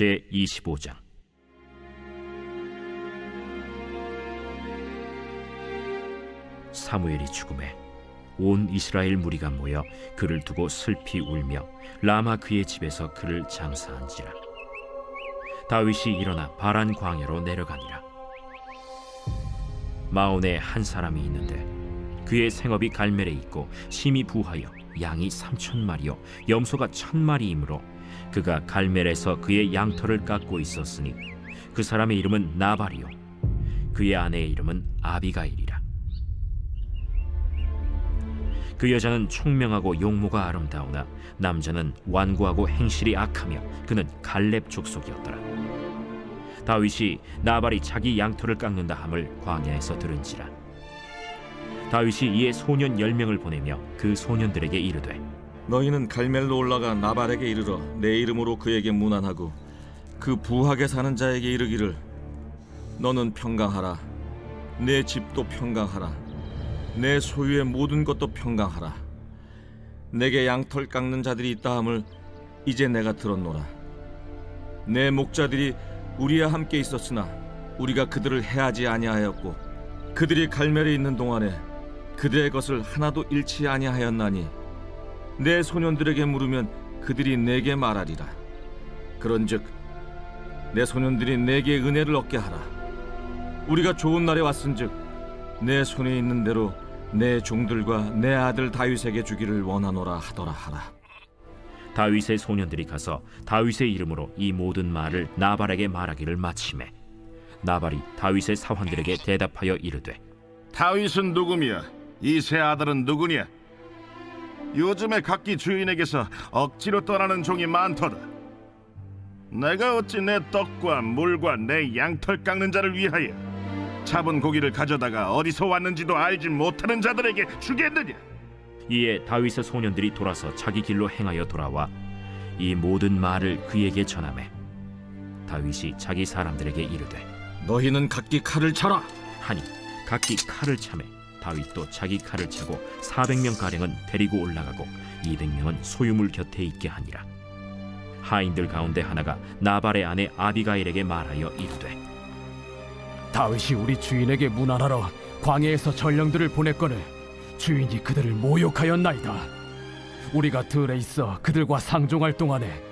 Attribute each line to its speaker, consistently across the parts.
Speaker 1: 제 25장. 사무엘이 죽음에 온 이스라엘 무리가 모여 그를 두고 슬피 울며 라마 그의 집에서 그를 장사한지라. 다윗이 일어나 바란 광야로 내려가니라. 마온에 한 사람이 있는데 그의 생업이 갈멜에 있고 심히 부하여 양이 삼천 마리요 염소가 천 마리이므로 그가 갈멜에서 그의 양털을 깎고 있었으니 그 사람의 이름은 나발이요. 그의 아내의 이름은 아비가일이라. 그 여자는 총명하고 용모가 아름다우나 남자는 완고하고 행실이 악하며 그는 갈렙 족속이었더라. 다윗이 나발이 자기 양털을 깎는다 함을 광야에서 들은지라. 다윗이 이에 소년 열 명을 보내며 그 소년들에게 이르되
Speaker 2: 너희는 갈멜로 올라가 나발에게 이르러 내 이름으로 그에게 문안하고 그 부하게 사는 자에게 이르기를 너는 평강하라. 내 집도 평강하라. 내 소유의 모든 것도 평강하라. 내게 양털 깎는 자들이 있다 함을 이제 내가 들었노라. 내 목자들이 우리와 함께 있었으나 우리가 그들을 해하지 아니하였고 그들이 갈멜에 있는 동안에 그들의 것을 하나도 잃지 아니하였나니 내 소년들에게 물으면 그들이 내게 말하리라. 그런즉 내 소년들이 내게 은혜를 얻게 하라. 우리가 좋은 날에 왔은즉 내 손에 있는 대로 내 종들과 내 아들 다윗에게 주기를 원하노라 하더라 하라.
Speaker 1: 다윗의 소년들이 가서 다윗의 이름으로 이 모든 말을 나발에게 말하기를 마침에 나발이 다윗의 사환들에게 대답하여 이르되
Speaker 3: 다윗은 누구며 이 세 아들은 누구냐? 요즘에 각기 주인에게서 억지로 떠나는 종이 많도다. 내가 어찌 내 떡과 물과 내 양털 깎는 자를 위하여 잡은 고기를 가져다가 어디서 왔는지도 알지 못하는 자들에게 주겠느냐?
Speaker 1: 이에 다윗의 소년들이 돌아서 자기 길로 행하여 돌아와 이 모든 말을 그에게 전하매 다윗이 자기 사람들에게 이르되
Speaker 2: 너희는 각기 칼을 차라.
Speaker 1: 하니 각기 칼을 차매 다윗도 자기 칼을 차고 400명 가량은 데리고 올라가고 200명은 소유물 곁에 있게 하니라 하인들 가운데 하나가 나발의 아내 아비가일에게 말하여 이르되
Speaker 4: 다윗이 우리 주인에게 문안하러 광야에서 전령들을 보냈거늘 주인이 그들을 모욕하였나이다. 우리가 들에 있어 그들과 상종할 동안에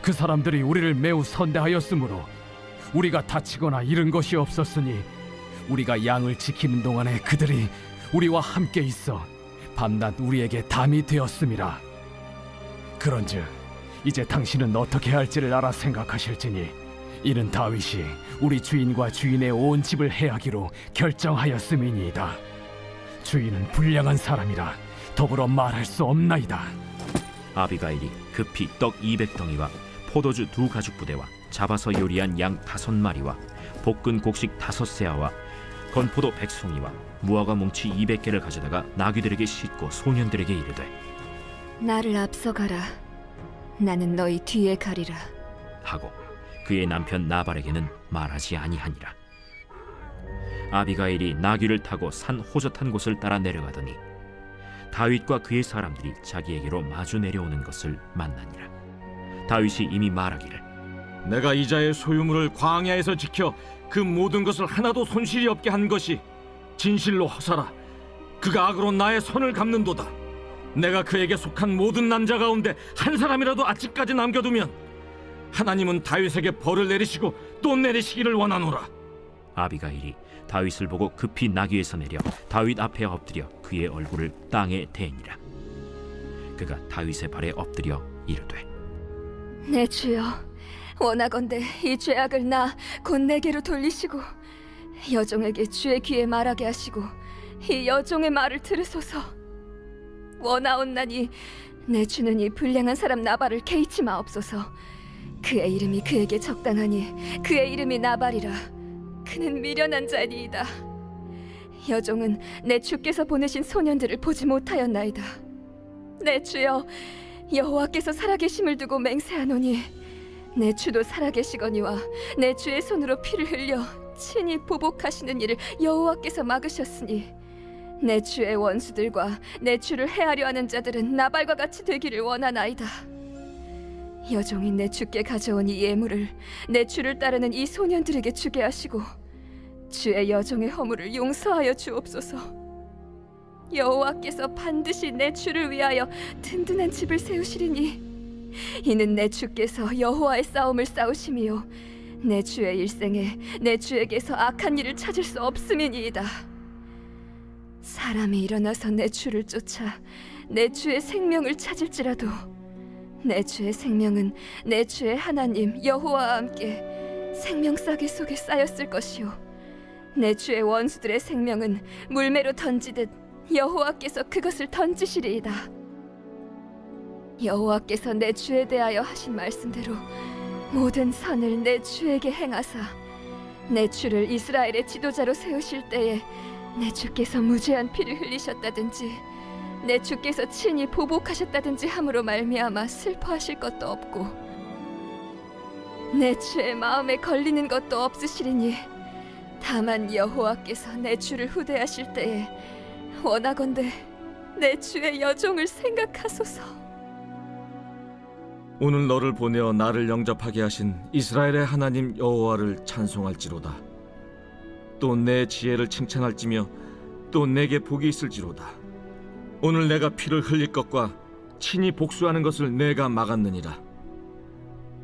Speaker 4: 그 사람들이 우리를 매우 선대하였으므로 우리가 다치거나 잃은 것이 없었으니 우리가 양을 지키는 동안에 그들이 우리와 함께 있어 밤낮 우리에게 담이 되었음이라. 그런즉 이제 당신은 어떻게 할지를 알아 생각하실지니 이는 다윗이 우리 주인과 주인의 온 집을 해하기로 결정하였음이니이다. 주인은 불량한 사람이라 더불어 말할 수 없나이다.
Speaker 1: 아비가일이 급히 떡 200덩이와 포도주 두 가죽 부대와 잡아서 요리한 양 다섯 마리와 볶은 곡식 다섯 세아와 건포도 백송이와 무화과 뭉치 200개를 가져다가 나귀들에게 싣고 소년들에게 이르되
Speaker 5: 나를 앞서가라. 나는 너희 뒤에 가리라.
Speaker 1: 하고 그의 남편 나발에게는 말하지 아니하니라 아비가일이 나귀를 타고 산 호젓한 곳을 따라 내려가더니 다윗과 그의 사람들이 자기에게로 마주 내려오는 것을 만나니라 다윗이 이미 말하기를
Speaker 2: 내가 이자의 소유물을 광야에서 지켜 그 모든 것을 하나도 손실이 없게 한 것이 진실로 허사라. 그가 악으로 나의 손을 갚는도다. 내가 그에게 속한 모든 남자 가운데 한 사람이라도 아직까지 남겨두면 하나님은 다윗에게 벌을 내리시고 또 내리시기를 원하노라.
Speaker 1: 아비가일이 다윗을 보고 급히 나귀에서 내려 다윗 앞에 엎드려 그의 얼굴을 땅에 대니라 그가 다윗의 발에 엎드려 이르되
Speaker 5: 내 주여, 원하건대 이 죄악을 나 곧 내게로 돌리시고 여종에게 주의 귀에 말하게 하시고 이 여종의 말을 들으소서. 원하옵나니 내 주는 이 불량한 사람 나발을 개의치 마옵소서. 그의 이름이 그에게 적당하니 그의 이름이 나발이라. 그는 미련한 자니이다. 여종은 내 주께서 보내신 소년들을 보지 못하였나이다. 내 주여, 여호와께서 살아계심을 두고 맹세하노니 내 주도 살아계시거니와 내 주의 손으로 피를 흘려 친히 보복하시는 일을 여호와께서 막으셨으니 내 주의 원수들과 내 주를 해하려 하는 자들은 나발과 같이 되기를 원하나이다. 여종이 내 주께 가져온 이 예물을 내 주를 따르는 이 소년들에게 주게 하시고 주의 여종의 허물을 용서하여 주옵소서. 여호와께서 반드시 내 주를 위하여 든든한 집을 세우시리니 이는 내 주께서 여호와의 싸움을 싸우심이요 내 주의 일생에 내 주에게서 악한 일을 찾을 수 없음이니이다. 사람이 일어나서 내 주를 쫓아 내 주의 생명을 찾을지라도 내 주의 생명은 내 주의 하나님 여호와와 함께 생명싸개 속에 쌓였을 것이요 내 주의 원수들의 생명은 물매로 던지듯 여호와께서 그것을 던지시리이다 여호와께서 내 주에 대하여 하신 말씀대로 모든 선을 내 주에게 행하사. 내 주를 이스라엘의 지도자로 세우실 때에 내 주께서 무죄한 피를 흘리셨다든지 내 주께서 친히 보복하셨다든지 함으로 말미암아 슬퍼하실 것도 없고 내 주의 마음에 걸리는 것도 없으시리니 다만 여호와께서 내 주를 후대하실 때에 원하건대 내 주의 여종을 생각하소서
Speaker 2: 오늘 너를 보내어 나를 영접하게 하신 이스라엘의 하나님 여호와를 찬송할지로다. 또 내 지혜를 칭찬할지며 또 내게 복이 있을지로다. 오늘 내가 피를 흘릴 것과 친히 복수하는 것을 내가 막았느니라.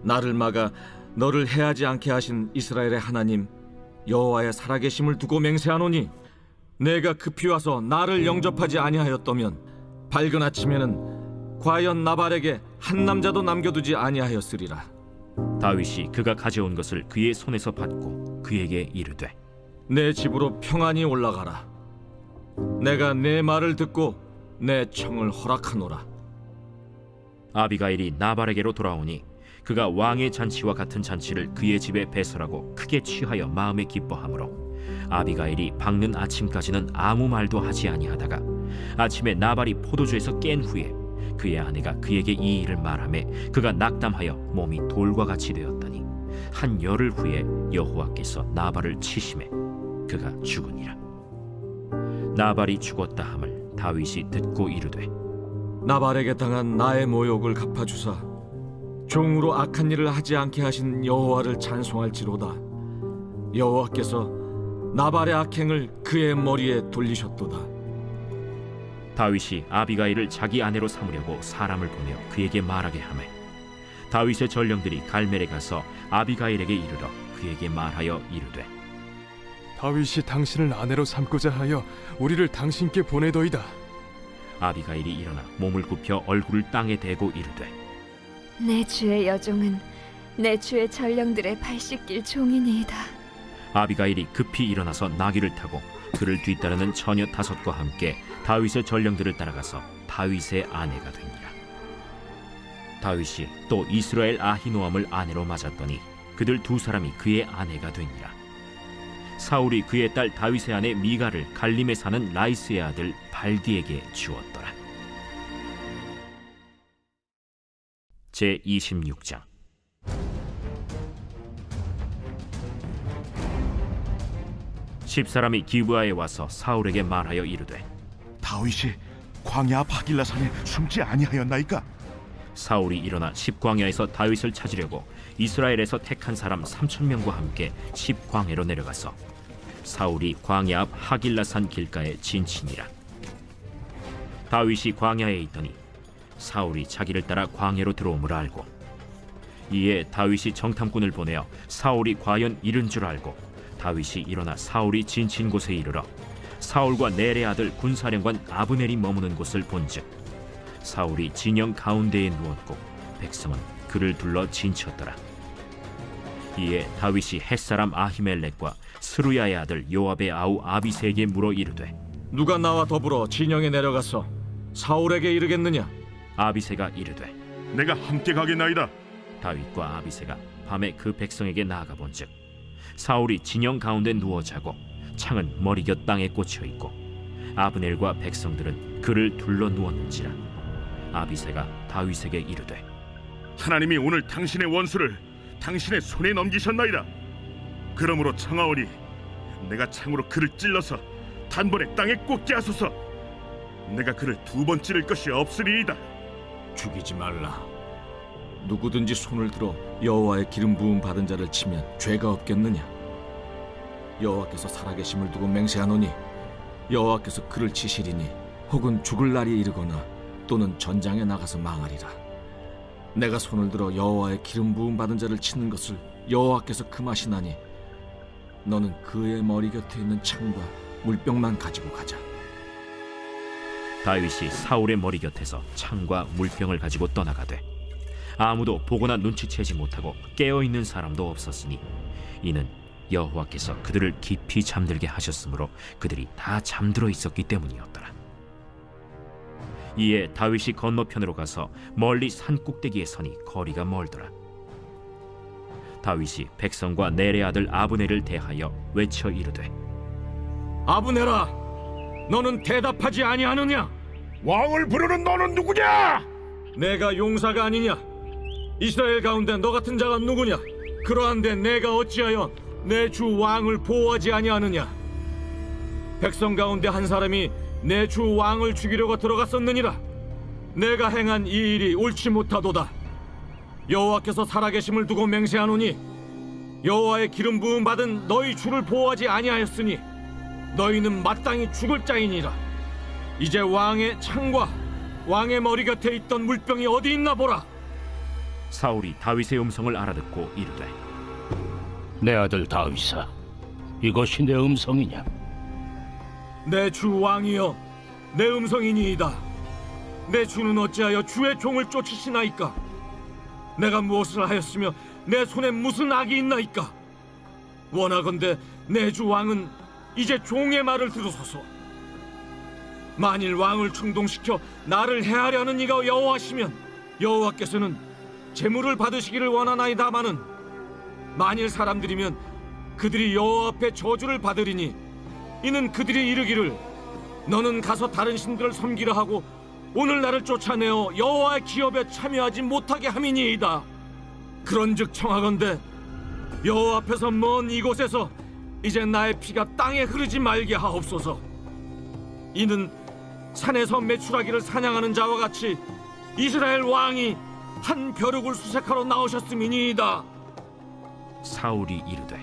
Speaker 2: 나를 막아 너를 해하지 않게 하신 이스라엘의 하나님 여호와의 살아계심을 두고 맹세하노니 내가 급히 와서 나를 영접하지 아니하였더면 밝은 아침에는 과연 나발에게 한 남자도 남겨두지 아니하였으리라.
Speaker 1: 다윗이 그가 가져온 것을 그의 손에서 받고 그에게 이르되
Speaker 2: 내 집으로 평안히 올라가라. 내가 내 말을 듣고 내 청을 허락하노라.
Speaker 1: 아비가일이 나발에게로 돌아오니 그가 왕의 잔치와 같은 잔치를 그의 집에 배설하고 크게 취하여 마음에 기뻐하므로 아비가일이 밝는 아침까지는 아무 말도 하지 아니하다가 아침에 나발이 포도주에서 깬 후에 그의 아내가 그에게 이 일을 말하매 그가 낙담하여 몸이 돌과 같이 되었더니 한 열흘 후에 여호와께서 나발을 치심해 그가 죽으니라 나발이 죽었다 함을 다윗이 듣고 이르되
Speaker 2: 나발에게 당한 나의 모욕을 갚아주사 종으로 악한 일을 하지 않게 하신 여호와를 찬송할지로다. 여호와께서 나발의 악행을 그의 머리에 돌리셨도다.
Speaker 1: 다윗이 아비가일을 자기 아내로 삼으려고 사람을 보내어 그에게 말하게 하매 다윗의 전령들이 갈멜에 가서 아비가일에게 이르러 그에게 말하여 이르되
Speaker 6: 다윗이 당신을 아내로 삼고자 하여 우리를 당신께 보내더이다.
Speaker 1: 아비가일이 일어나 몸을 굽혀 얼굴을 땅에 대고 이르되
Speaker 5: 내 주의 여종은 내 주의 전령들의 발 씻길 종이니이다
Speaker 1: 아비가일이 급히 일어나서 나귀를 타고 그를 뒤따르는 처녀 다섯과 함께 다윗의 전령들을 따라가서 다윗의 아내가 되니라 다윗이 또 이스라엘 아히노함을 아내로 맞았더니 그들 두 사람이 그의 아내가 되니라 사울이 그의 딸 다윗의 아내 미가를 갈림에 사는 라이스의 아들 발디에게 주었더라. 제 26장 십 사람이 기브아에 와서 사울에게 말하여 이르되
Speaker 3: 다윗이 광야 바길라 산에 숨지 아니하였나이까?
Speaker 1: 사울이 일어나 십광야에서 다윗을 찾으려고 이스라엘에서 택한 사람 삼천 명과 함께 십광야로 내려가서 사울이 광야 앞 하길라산 길가에 진친이라 다윗이 광야에 있더니 사울이 자기를 따라 광야로 들어옴을 알고 이에 다윗이 정탐꾼을 보내어 사울이 과연 이른 줄 알고 다윗이 일어나 사울이 진친 곳에 이르러 사울과 넬의 아들 군사령관 아브넬이 머무는 곳을 본즉 사울이 진영 가운데에 누웠고 백성은 그를 둘러 진쳤더라. 이에 다윗이 햇사람 아히멜렉과 스루야의 아들 요압의 아우 아비세에게 물어 이르되
Speaker 2: 누가 나와 더불어 진영에 내려가서 사울에게 이르겠느냐?
Speaker 1: 아비세가 이르되
Speaker 3: 내가 함께 가겠나이다.
Speaker 1: 다윗과 아비세가 밤에 그 백성에게 나아가 본즉 사울이 진영 가운데 누워 자고 창은 머리곁 땅에 꽂혀 있고 아브넬과 백성들은 그를 둘러 누웠는지라 아비세가 다윗에게 이르되
Speaker 3: 하나님이 오늘 당신의 원수를 당신의 손에 넘기셨나이다. 그러므로 청하오니 내가 창으로 그를 찔러서 단번에 땅에 꽂게 하소서. 내가 그를 두 번 찌를 것이 없으리이다.
Speaker 2: 죽이지 말라. 누구든지 손을 들어 여호와의 기름 부음 받은 자를 치면 죄가 없겠느냐? 여호와께서 살아계심을 두고 맹세하노니 여호와께서 그를 치시리니 혹은 죽을 날이 이르거나 또는 전장에 나가서 망하리라. 내가 손을 들어 여호와의 기름 부음 받은 자를 치는 것을 여호와께서 금하시나니 너는 그의 머리 곁에 있는 창과 물병만 가지고 가자.
Speaker 1: 다윗이 사울의 머리 곁에서 창과 물병을 가지고 떠나가되 아무도 보거나 눈치채지 못하고 깨어 있는 사람도 없었으니 이는 여호와께서 그들을 깊이 잠들게 하셨으므로 그들이 다 잠들어 있었기 때문이었더라. 이에 다윗이 건너편으로 가서 멀리 산 꼭대기에 서니 거리가 멀더라. 다윗이 백성과 넬의 아들 아브네를 대하여 외쳐 이르되
Speaker 2: 아브네라 너는 대답하지 아니하느냐
Speaker 3: 왕을 부르는 너는 누구냐?
Speaker 2: 내가 용사가 아니냐 이스라엘 가운데 너 같은 자가 누구냐? 그러한데 내가 어찌하여 내 주 왕을 보호하지 아니하느냐? 백성 가운데 한 사람이 내 주 왕을 죽이려고 들어갔었느니라. 내가 행한 이 일이 옳지 못하도다. 여호와께서 살아계심을 두고 맹세하노니 여호와의 기름 부음 받은 너희 주를 보호하지 아니하였으니 너희는 마땅히 죽을 자이니라. 이제 왕의 창과 왕의 머리 곁에 있던 물병이 어디 있나 보라.
Speaker 1: 사울이 다윗의 음성을 알아듣고 이르되
Speaker 7: 내 아들 다윗아, 이것이 내 음성이냐?
Speaker 2: 내 주 왕이여, 내 음성이니이다. 내 주는 어찌하여 주의 종을 쫓으시나이까? 내가 무엇을 하였으며 내 손에 무슨 악이 있나이까? 원하건대 내 주 왕은 이제 종의 말을 들으소서. 만일 왕을 충동시켜 나를 해하려는 이가 여호와시면 여호와께서는 재물을 받으시기를 원하나이다마는 만일 사람들이면 그들이 여호와 앞에 저주를 받으리니 이는 그들이 이르기를 너는 가서 다른 신들을 섬기려 하고 오늘 나를 쫓아내어 여호와의 기업에 참여하지 못하게 함이니이다. 그런즉 청하건대 여호와 앞에서 먼 이곳에서 이제 나의 피가 땅에 흐르지 말게 하옵소서. 이는 산에서 메추라기를 사냥하는 자와 같이 이스라엘 왕이 한 벼룩을 수색하러 나오셨음이니이다.
Speaker 1: 사울이 이르되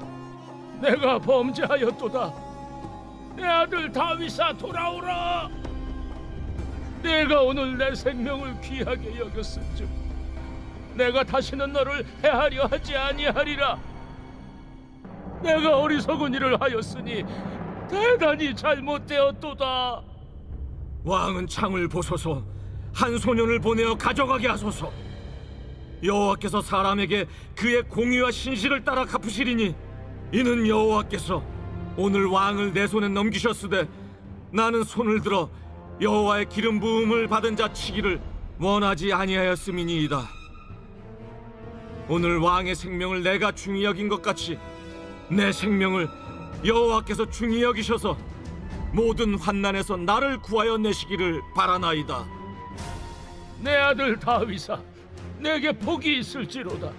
Speaker 7: 내가 범죄하였도다. 내 아들 다윗아 돌아오라. 내가 오늘 내 생명을 귀하게 여겼은즉 내가 다시는 너를 해하려 하지 아니하리라. 내가 어리석은 일을 하였으니 대단히 잘못되었도다.
Speaker 2: 왕은 창을 보소서 한 소년을 보내어 가져가게 하소서 여호와께서 사람에게 그의 공의와 신실을 따라 갚으시리니 이는 여호와께서 오늘 왕을 내 손에 넘기셨으되 나는 손을 들어 여호와의 기름 부음을 받은 자 치기를 원하지 아니하였음이니이다 오늘 왕의 생명을 내가 중히 여긴 것 같이 내 생명을 여호와께서 중히 여기셔서 모든 환난에서 나를 구하여 내시기를 바라나이다.
Speaker 7: 내 아들 다윗아, 내게 복이 있을지로다.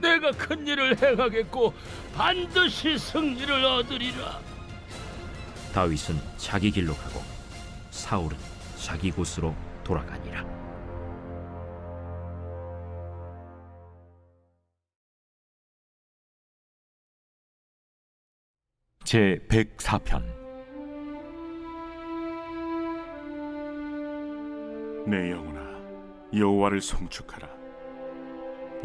Speaker 7: 내가 큰 일을 행하겠고 반드시 승리를 얻으리라.
Speaker 1: 다윗은 자기 길로 가고 사울은 자기 곳으로 돌아가니라.
Speaker 8: 제 104편
Speaker 3: 내 영혼아, 여호와를 송축하라.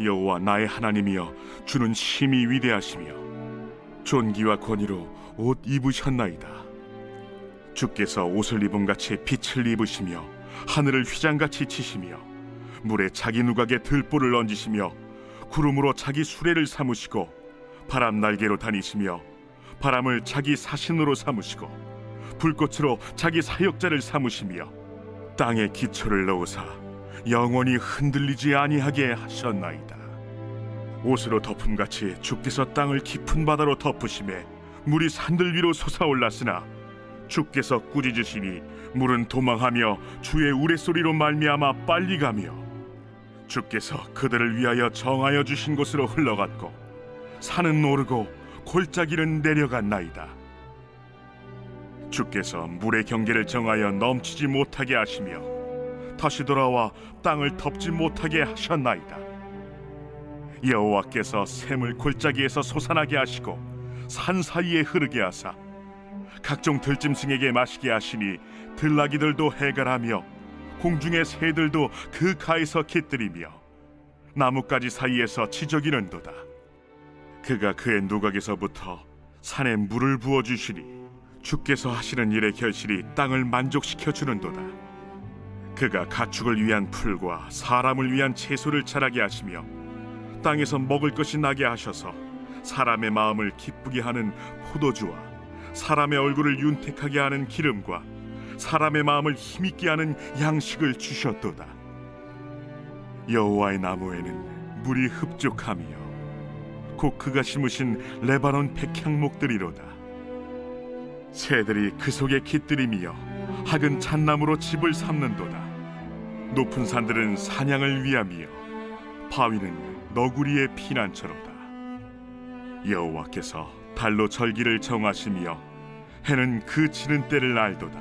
Speaker 3: 여호와 나의 하나님이여, 주는 심히 위대하시며 존귀와 권위로 옷 입으셨나이다. 주께서 옷을 입은 같이 빛을 입으시며 하늘을 휘장같이 치시며 물에 자기 누각에 들보를 얹으시며 구름으로 자기 수레를 삼으시고 바람 날개로 다니시며 바람을 자기 사신으로 삼으시고 불꽃으로 자기 사역자를 삼으시며 땅에 기초를 넣으사 영원히 흔들리지 아니하게 하셨나이다. 옷으로 덮음 같이 주께서 땅을 깊은 바다로 덮으심에 물이 산들 위로 솟아올랐으나 주께서 꾸짖으시니 물은 도망하며 주의 우레소리로 말미암아 빨리 가며 주께서 그들을 위하여 정하여 주신 곳으로 흘러갔고 산은 오르고 골짜기는 내려갔나이다. 주께서 물의 경계를 정하여 넘치지 못하게 하시며 다시 돌아와 땅을 덮지 못하게 하셨나이다. 여호와께서 샘을 골짜기에서 솟아나게 하시고 산 사이에 흐르게 하사 각종 들짐승에게 마시게 하시니 들나귀들도 해갈하며 공중의 새들도 그 가에서 깃들이며 나뭇가지 사이에서 치저기는도다 그가 그의 누각에서부터 산에 물을 부어 주시니 주께서 하시는 일의 결실이 땅을 만족시켜 주는도다 그가 가축을 위한 풀과 사람을 위한 채소를 자라게 하시며 땅에서 먹을 것이 나게 하셔서 사람의 마음을 기쁘게 하는 포도주와 사람의 얼굴을 윤택하게 하는 기름과 사람의 마음을 힘있게 하는 양식을 주셨도다. 여호와의 나무에는 물이 흡족하며 곧 그가 심으신 레바논 백향목들이로다. 새들이 그 속에 깃들이며 학은 잣나무로 집을 삼는도다. 높은 산들은 사냥을 위함이요 바위는 너구리의 피난처로다. 여호와께서 달로 절기를 정하시며 해는 그 지는 때를 알도다.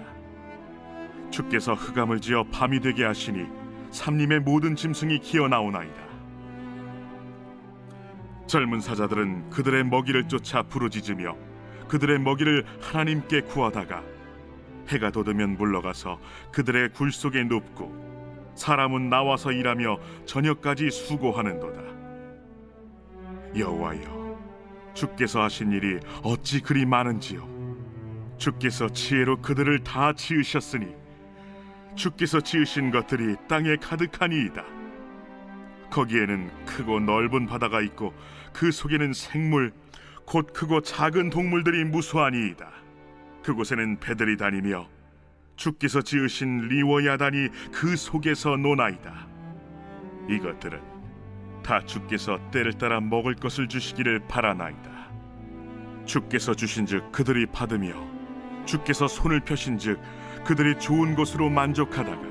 Speaker 3: 주께서 흑암을 지어 밤이 되게 하시니 삼림의 모든 짐승이 기어 나오나이다. 젊은 사자들은 그들의 먹이를 쫓아 부르짖으며 그들의 먹이를 하나님께 구하다가 해가 돋으면 물러가서 그들의 굴 속에 눕고 사람은 나와서 일하며 저녁까지 수고하는도다. 여호와여, 주께서 하신 일이 어찌 그리 많은지요? 주께서 지혜로 그들을 다 지으셨으니 주께서 지으신 것들이 땅에 가득하니이다. 거기에는 크고 넓은 바다가 있고 그 속에는 생물 곧 크고 작은 동물들이 무수하니이다. 그곳에는 배들이 다니며 주께서 지으신 리워야단이 그 속에서 노나이다. 이것들은 다 주께서 때를 따라 먹을 것을 주시기를 바라나이다. 주께서 주신즉 그들이 받으며 주께서 손을 펴신즉 그들이 좋은 것으로 만족하다가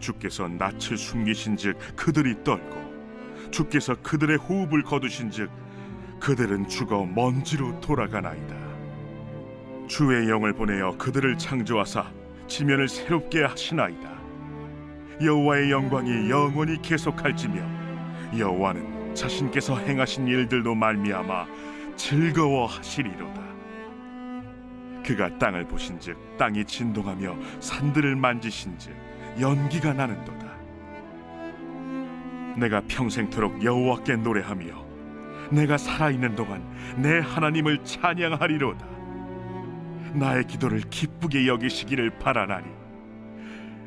Speaker 3: 주께서 낯을 숨기신즉 그들이 떨고 주께서 그들의 호흡을 거두신즉 그들은 죽어 먼지로 돌아가나이다. 주의 영을 보내어 그들을 창조하사 지면을 새롭게 하시나이다. 여호와의 영광이 영원히 계속할지며 여호와는 자신께서 행하신 일들로 말미암아 즐거워하시리로다. 그가 땅을 보신즉 땅이 진동하며 산들을 만지신즉 연기가 나는도다. 내가 평생토록 여호와께 노래하며 내가 살아 있는 동안 내 하나님을 찬양하리로다. 나의 기도를 기쁘게 여기시기를 바라나니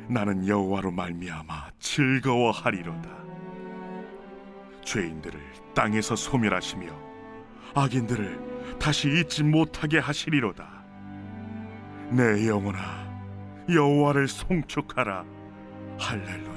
Speaker 3: 나는 여호와로 말미암아 즐거워하리로다. 죄인들을 땅에서 소멸하시며 악인들을 다시 잊지 못하게 하시리로다. 내 영혼아 여호와를 송축하라 할렐루야.